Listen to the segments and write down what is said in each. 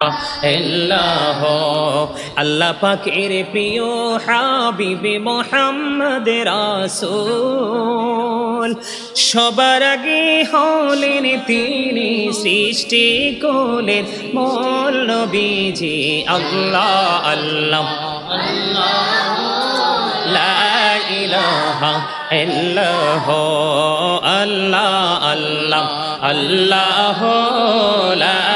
আল্লাহ আল্লাহ পাকের প্রিয় হাবিবে মোহাম্মদ রাসূল। সবার আগে হলেন তিনি সৃষ্টি করলেন মোল নবীজি। আল্লাহ আল্লাহ। আল্লাহ আল্লাহ। আল্লাহ লা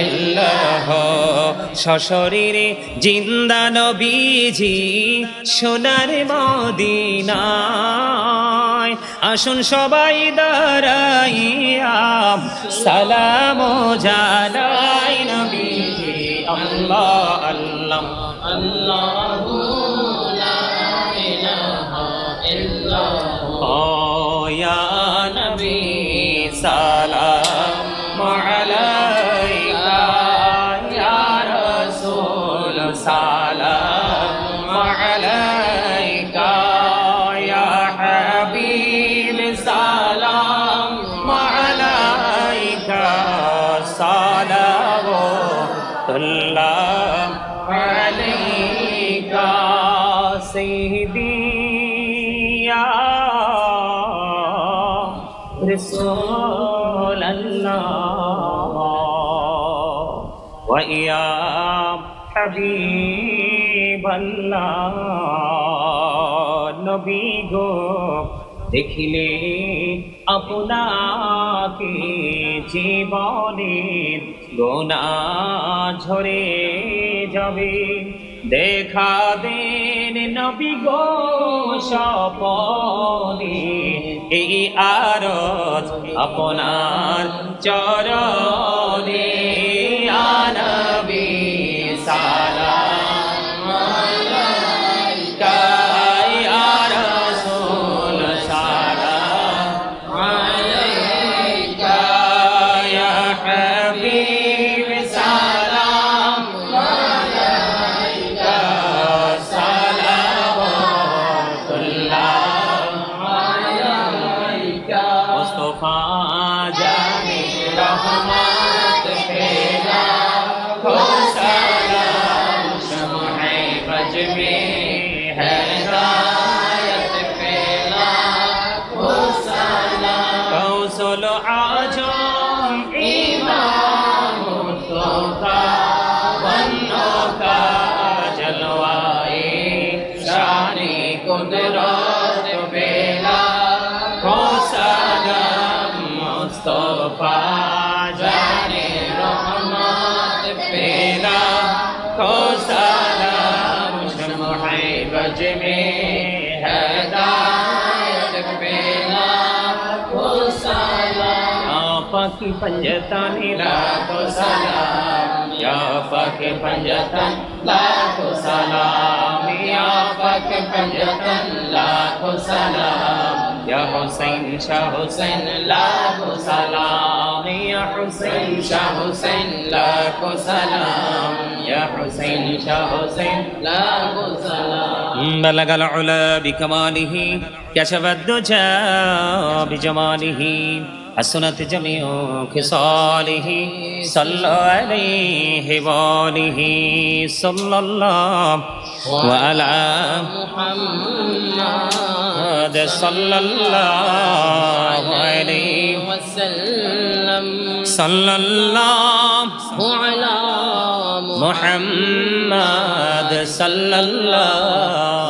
ইলাহা। ইল্লাহ সশরীরে জিন্দা নবীজি, সোনার মদিনায়। আসুন সবাই দাঁড়াইয়া সালাম জানাই নবীজি। আল্লাহ আল্লাহ। আল্লাহ يا رسول الله ويا حبيب الله নবী গো দেখিলে আপনাকে জীবনের গোনা ঝরে যাবে দেখা দেন নবী গো সপনে এই আরজ আপনার চরণে। فقي پنجتن لا کو سلام یا فقي پنجتن لا کو سلام یا فقي پنجتن لا کو سلام یا حسین شاہ या हुसैन शाह سلام یا حسین شاہ حسین لا کو سلام یا حسین شاہ العلا بکماله کشف الدجا بجماله حسنت جميع خصاله صلى عليه وآله صلى الله وعلى محمد صلى الله عليه وسلم. صلى الله وعلى محمد صلى الله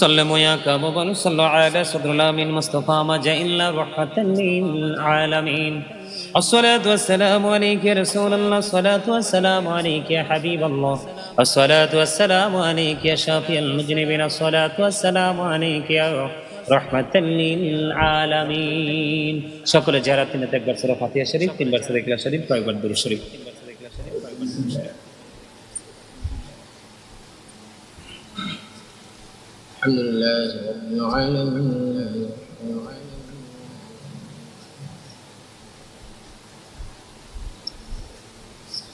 وسلم يا كعب بن صلى على صدر الامين مصطفى ما جاء الا رحمه للعالمين الصلاة والسلام عليك يا رسول الله الصلاة والسلام عليك يا حبيب الله الصلاة والسلام عليك يا شافي المذنبين الصلاة والسلام عليك يا رحمة للعالمين شكرا جارة تنتك برسل فاتحة شريف تنبرسل إكلا شريف كوي بردر شريف الحمد لله رب العالمين.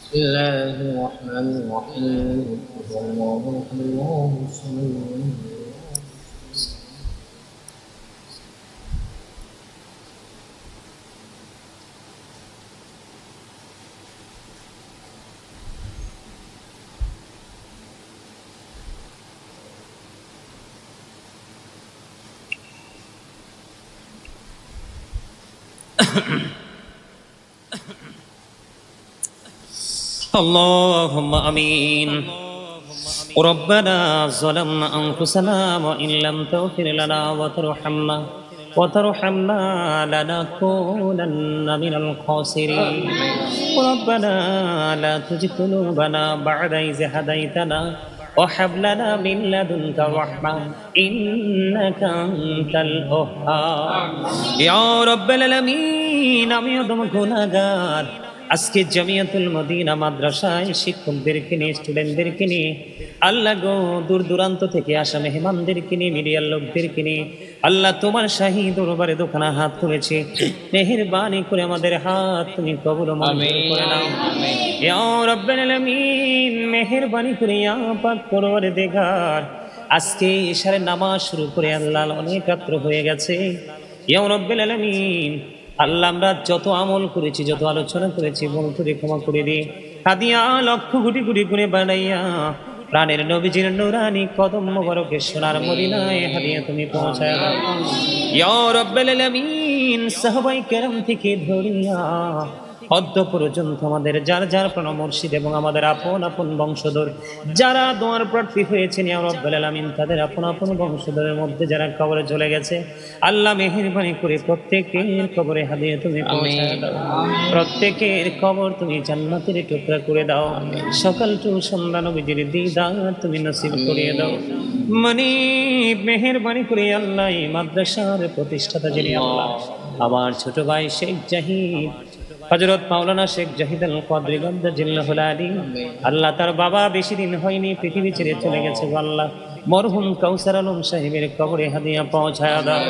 بسم الله الرحمن الرحيم. الله الله الصمد اللهم امين ربنا ظلمنا انفسنا وان لم تغفر لنا وترحمنا وترحمنا لنكونن من الخاسرين ربنا لا تزغ قلوبنا بعد إذ هديتنا وهب لنا من لدنك رحمة إنك أنت الوهاب يا رب العالمين আমি অদম গুনাহগার আজকে জামিয়াতুল মদিনা মাদ্রাসায় শিক্ষকদেরকে নিয়ে স্টুডেন্টদেরকে নিয়ে আল্লাহ গো দূর দূরান্ত থেকে আসা মেহমানদেরকে নিয়ে মিডিয়ার লোকদেরকে নিয়ে আল্লাহ তোমার শাহী দরবারে দোকানা হাত তুলেছে। মেহেরবানি করে আমাদের হাত তুমি কবুল মঞ্জুর করে নাও। ইয়া রাব্বাল আলামিন মেহেরবানি করে ইয়া পাক পরওয়ারদিগার আজকে ইশারের নামাজ শুরু করে আল্লাহ অনেক রাত্র হয়ে গেছে। ইয়া রাব্বাল আলামিন আল্লাহ, আমরা যত আমল করেছি, যত আলোচনা করেছি মন করে ক্ষমা করে দিয়ে কাদিয়া লক্ষ গুটি গুটি করে বানাইয়া প্রাণের নবীজির নুরানি কদম বরকে সোনার মদিনায় হারিয়ে তুমি পৌঁছায় ইয়া রাব্বাল আলামিন সাহাবাই কেরাম থেকে ধরিয়া অদ্য পর্যন্ত আমাদের যার যার প্রাণ মুর্শিদ এবং আমাদের আপন আপন বংশধর যারা দোয়ার প্রার্থী হয়েছেন রাব্বাল আলামিন তাদের আপন আপন বংশধরের মধ্যে যারা কবরে চলে গেছে আল্লাহ মেহেরবানি করে প্রত্যেকের কবরে হাদিয়ে তুমি প্রত্যেকের কবর তুমি জান্নাতের টুকরা করে দাও। সকাল টু সন্ধ্যা নবীজির দিদার তুমি নসিব করিয়ে দাও। মানে মেহেরবানি করে আল্লাহ মাদ্রাসার প্রতিষ্ঠাতা যিনি আল্লাহ। আমার ছোট ভাই শেখ জাহিদ হজরত মাওলানা শেখ জাহিদ আল কদরি গদ্দা জিল্লাহুল আলী, আল্লাহ তার বাবা বেশি দিন হয়নি, পৃথিবী ছেড়ে চলে গেছে আল্লাহ। মরহুম কাউসার আলম সাহেবের কবরে হাদিয়া পৌঁছায় দাও।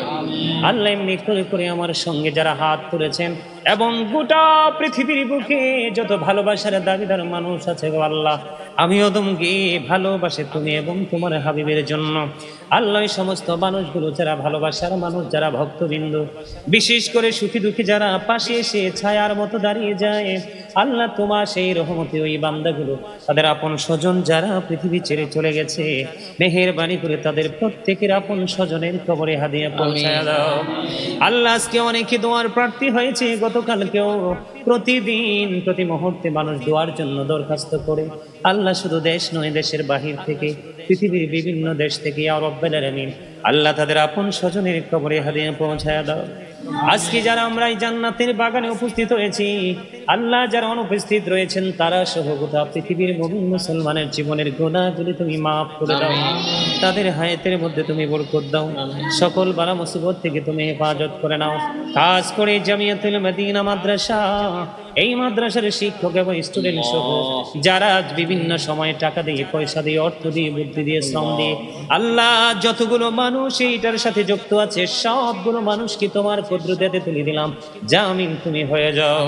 আল্লাহ এমনি করে করে আমার সঙ্গে যারা হাত তুলেছেন এবং গোটা পৃথিবীর বুকে যত ভালোবাসার দাবিদার মানুষ আছে আল্লাহ আমি ওদমকে ভালোবাসে তুমি এবং তোমার হাবিবের জন্য। আল্লাহ সমস্ত মানুষগুলো যারা ভালোবাসার মানুষ যারা ভক্তবৃন্দ বিশেষ করে সুখী দুঃখী যারা পাশে এসে ছায়ার মতো দাঁড়িয়ে যায় আল্লাহ তোমার সেই রহমতে ওই বান্দাগুলো তাদের আপন স্বজন যারা পৃথিবী ছেড়ে চলে গেছে মেহেরবানি করে তাদের প্রত্যেকের আপন স্বজনের কবরে হাদিয়া পৌঁছায় দাও। আল্লাহ আজকে অনেকে দোয়ার প্রার্থী হয়েছে গতকালকেও প্রতিদিন প্রতি মুহূর্তে মানুষ দোয়ার জন্য দরখাস্ত করে। আল্লাহ শুধু দেশ নয় দেশের বাহির থেকে পৃথিবীর বিভিন্ন দেশ থেকে রব্বাল আলামিন, আল্লাহ তাদের আপন স্বজনের কবরে হাদিয়া পৌঁছায় দাও। আজকে যারা আমরা এই জান্নাতের বাগানে উপস্থিত হয়েছি, আল্লাহ যারা অনুপস্থিত রয়েছেন, তারা সহ গোটা পৃথিবীর মুমিন মুসলমানের জীবনের গুণাগুলি তুমি মাফ করে দাও। তাদের হায়াতের মধ্যে তুমি বরকত দাও। সকল বালা মুসিবত থেকে তুমি হেফাজত করে নাও। কাজ করে জামিয়াতুল মদিনা মাদ্রাসা এই মাদ্রাসার শিক্ষক এবং স্টুডেন্ট সহ যারা বিভিন্ন সময়ে টাকা দিয়ে পয়সা দিয়ে অর্থ দিয়ে বুদ্ধি দিয়ে শ্রম দিয়ে আল্লাহ যতগুলো মানুষ এইটার সাথে যুক্ত আছে সবগুলো মানুষকে তোমার কুদরতে তুলে দিলাম। জামিন তুমি হয়ে যাও।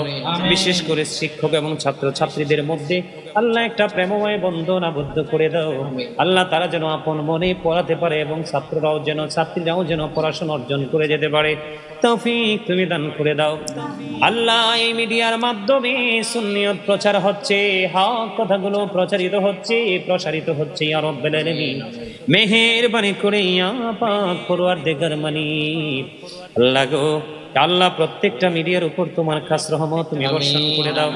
বিশেষ করে শিক্ষক এবং ছাত্র ছাত্রীদের মধ্যে আল্লাহ একটা প্রেমময় বন্ধন আবদ্ধ করে দাও। আল্লাহ তারা যেন আপন মনে পড়াতে পারে এবং ছাত্ররাও যেন ছাত্রীরাও যেন পড়াশোনা অর্জন করে যেতে পারে। তৌফিক তুমি দান করে দাও। আল্লাহ এই মিডিয়ার মাধ্যমে সুন্নিয়ত প্রচার হচ্ছে, হক কথাগুলো প্রচারিত হচ্ছে, প্রসারিত হচ্ছে রব্বাল আলামিন। মেহেরবানি করে, ইয়া পাক পরওয়ার দেগার মানি আল্লাহ গো আল্লাহ প্রত্যেকটা মিডিয়ার উপর তোমার খাস রহমত তুমি বর্ষণ করে দাও।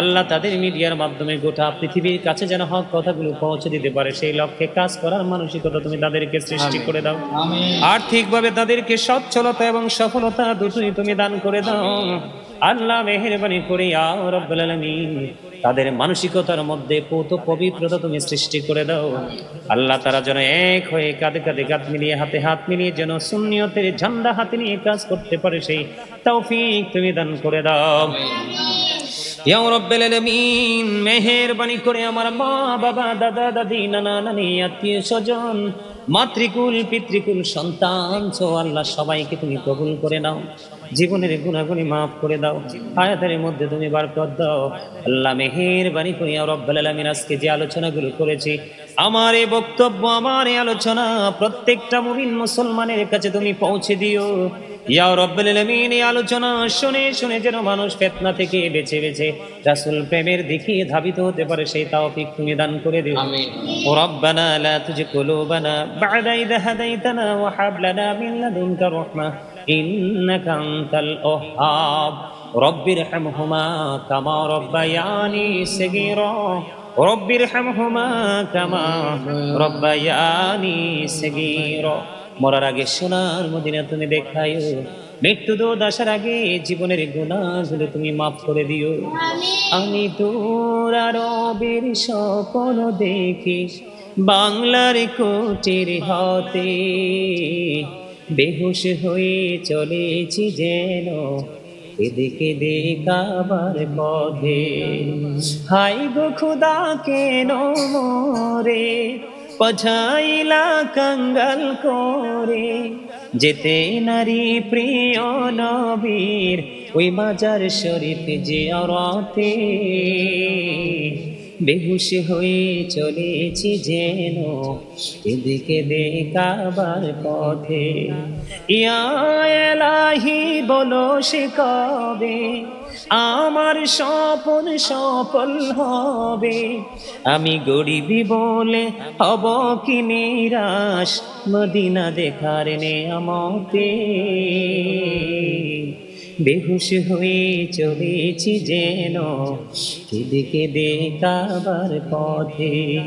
আল্লাহ তাদের মিডিয়ার মাধ্যমে গোটা পৃথিবীর কাছে যেন হক কথাগুলো পৌঁছে দিতে পারে সেই লক্ষ্যে কাজ করার মানসিকতা তুমি তাদেরকে সৃষ্টি করে দাও। আর্থিকভাবে তাদেরকে সচ্ছলতা এবং সফলতা দুটোই তুমি দান করে দাও। আল্লাহ মেহেরবানি করে তাদের মানসিকতার মধ্যে পৌত পবিত্রতা তুমি সৃষ্টি করে দাও। আল্লাহ তারা যেন এক হয়ে কাঁধে কাঁধে কাঁধ মিলিয়ে, হাতে হাত মিলিয়ে যেন সুন্নিয়তের ঝান্ডা হাতে নিয়ে কাজ করতে পারে, সেই তৌফিক তুমি দান করে দাও। মেহেরবানি করে, আমার মা বাবা দাদা দাদি নানা নানি আত্মীয় স্বজন মাতৃকুল, পিতৃকুল, সন্তান ছো আল্লাহ সবাইকে তুমি কবুল করে নাও। জীবনের গুণাগুণি মাফ করে দাও। আয়াতের মধ্যে তুমি বার কর দাও। আল্লাহ মেহেরবানি করে করি রব্বাল আলমিন, আজকে যে আলোচনাগুলো করেছি, আমার এ বক্তব্য, আমার এ আলোচনা প্রত্যেকটা মুমিন মুসলমানের কাছে তুমি পৌঁছে দিও। ইয়া রব্বুল আলামিন এই আলোচনা শুনে শুনে যেন মানুষ ফেতনা থেকে বেছে বেছে রাসূল প্রেমের দিকে ধাবিত হতে পারে সেই তৌফিক তুমি দান করে দিও। আমিন। ও রব্বানা লা তুজি কুলুবানা বা'দা ইযা হাদাইতানা ওয়া হাব লানা মিন লাদুনকা রাহমাহ ইন্নাকা আনতাল ওহ্হাব রব্বির হামহুমা কামা রব্বায়ানি সগীরা। রব্বির হামহুমা কামা রব্বায়ানি সগীরা। মরার আগে সোনার মদিনা তুমি দেখায়ো মৃত্যু দোদ আসার আগে জীবনের গুণাগুলো তুমি মাফ করে দিও। আমি তোর রবের স্বপ্ন দেখি, বাংলার কোটির হতে। বেহুশ হয়ে চলেছি যেন এদিকে দেখাবার পথে। হাই গো খুদা, কেন মোরে? পছাইলা কঙ্গল করে। যেতে নারী প্রিয় নবীর ওই মাজার শরীফ যে অরতে। বেহুশ হয়ে চলেছি যেন। এদিকে দেখাবার পথে। ইয়া এলাহি, বলো সে কবে? আমার স্বপন সফল হবে। আমি গরিবি বলে হব কি নিরাশ। মদিনা দেখার নেয়ামতে। বেহুশ হয়ে চলেছি যেন। এদিকে দেখাবার পথে।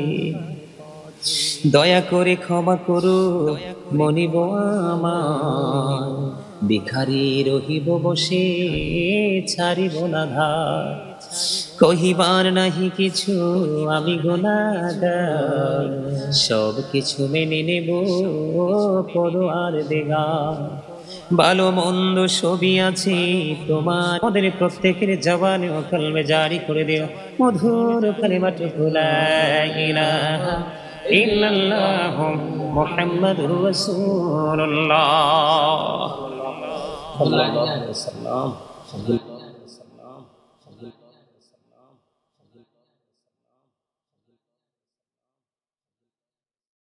দয়া করে ক্ষমা করো মনিব আমার। ভিখারি রহিব বসে, ছাড়িব না ধার। কহিবার নাহি কিছু, আমি গোনাগার সব কিছু মেনে নেব করো আর দেগা ভালো মন্দ ছবি আছি। তোমার আমাদের প্রত্যেকের জবানে ও কলমে জারি করে দিও। মধুর কালে মাঠে ইলাহা ইল্লাল্লাহ মুহাম্মাদুর রাসূলুল্লাহ। সাল্লাল্লাহু আলাইহি ওয়াসাল্লাম।